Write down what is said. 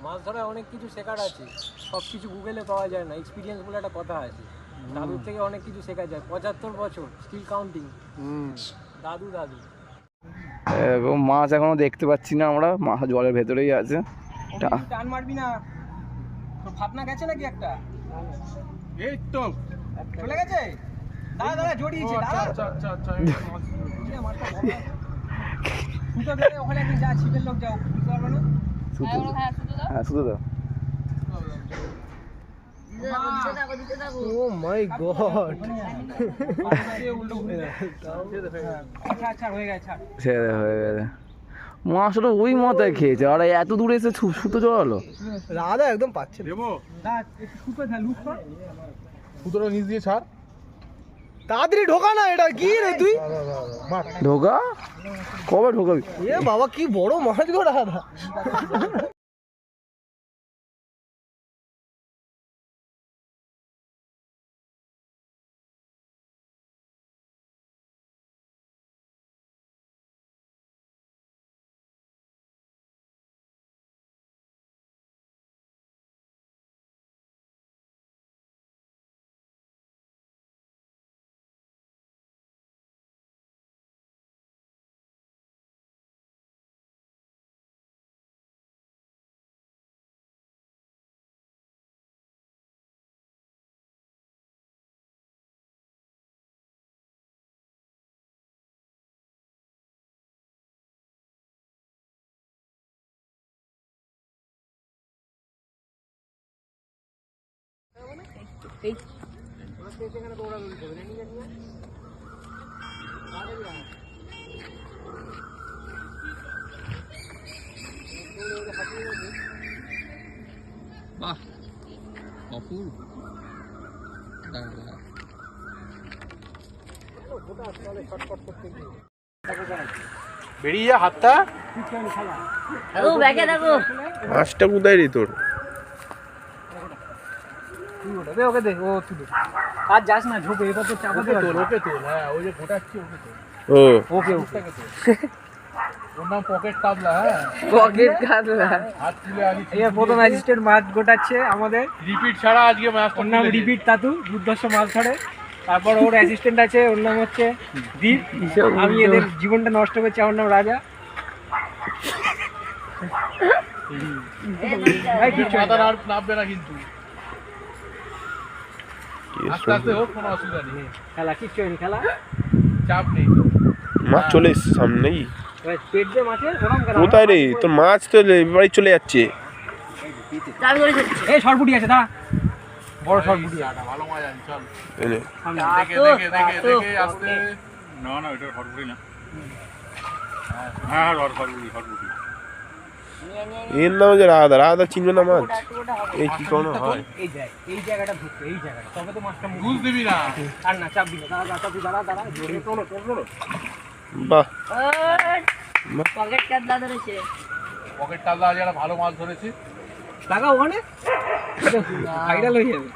মাছ ধরায় অনেক কিছু শেখার আছে। সব কিছু গুগলে পাওয়া যায় না এক্সপিরিয়েন্স বলে একটা কথা আছে। দাদুর থেকে অনেক কিছু শেখা যায় পঁচাত্তর বছর স্টিল কাউন্টিং দাদু দাদু। এরকম মাছ এখনও দেখতে পাচ্ছি না আমরা মাছ জলের ভেতরেই আছে। টা- টান মারবি না। তোর ফাতনা গেছে নাকি একটা? এই তো চলে গেছে? দাঁড়া দাঁড়া জড়িয়েছে আচ্ছা আচ্ছা আচ্ছা। ফুটো ধরে ওখানে একদিন যা ছিপের লোক যাও বুঝতে পারবে না? শুধু হ্যাঁ শুধু তো ও মাই গড। আচ্ছা আচ্ছা হয়ে গেছে ছাড়। ছেড়ে দে, হয়ে গেছে। মাছটা ওই মাথায় খেয়েছে। আর এত দূরে এসে সুতো জড়ালো। রাধা একদম পাচ্ছে দেবো? সুতোটা নিচ দিয়ে ছাড়। তাড়াতাড়ি ঢোকা না এটা কি রে তুই? ঢোকা? কবে ঢোকাবি? এ বাবা কি বড় মাছ গো রাধা বেরিয়ে যা হাতটা। ও ব্যাগে দেখো মাছটা কোথায় রে তোর। দে ওকে দে ও তুই আর যাস না এবার তো ওকে তোর হ্যাঁ ওই যে ফোটাচ্ছি ওকে তোর ও ওকে ওকে ওর নাম পকেট কাবলা হ্যাঁ পকেট হাত তুলে প্রথম অ্যাসিস্ট্যান্ট মাছ গোটাচ্ছে আমাদের রিপিট ছাড়া আজকে ম্যাচ ওর নাম রিপিট তাতু মাছ ধরে তারপর ওর অ্যাসিস্ট্যান্ট আছে ওর নাম হচ্ছে দীপ আমি এদের জীবনটা নষ্ট করছি আমার নাম রাজা ভাই মাথা আর নামবে না কিন্তু আস্তে আস্তে হোক কোনো অসুবিধা নেই। খেলা কিচ্ছু হয়নি খেলা? চাপ নেই। মাছ চলে এসছে সামনে নাকি এবার পেট দিয়ে মাছের ওরম কেন কোথায় রে? তোর মাছ তো বাড়ি চলে যাচ্ছে। এই সরপুটি আছে দাঁড়া। বড় সরপুটি। আটা ভালো মাছ আনি চল। দেখে দেখে দেখে দেখে আস্তে। না না এটা হটপুরি না। হ্যাঁ হ্যাঁ হটপুরি হটপুরি এর নাম যে রাধা রাধা চিনবে না মাছ? এই কি কোনো হয়? এই এই জায়গাটা এই জায়গাটা। তবে তো মাছটা মুখ বুঝ দিবি না। আর না চাপ দিবে দাঁড়া বাহ। পকেট কাটলা ধরেছে। পকেট টাল্লা আজ একটা ভালো মাছ ধরেছি। টাকা ওখানে? ভাইরাল হয়ে যাবে।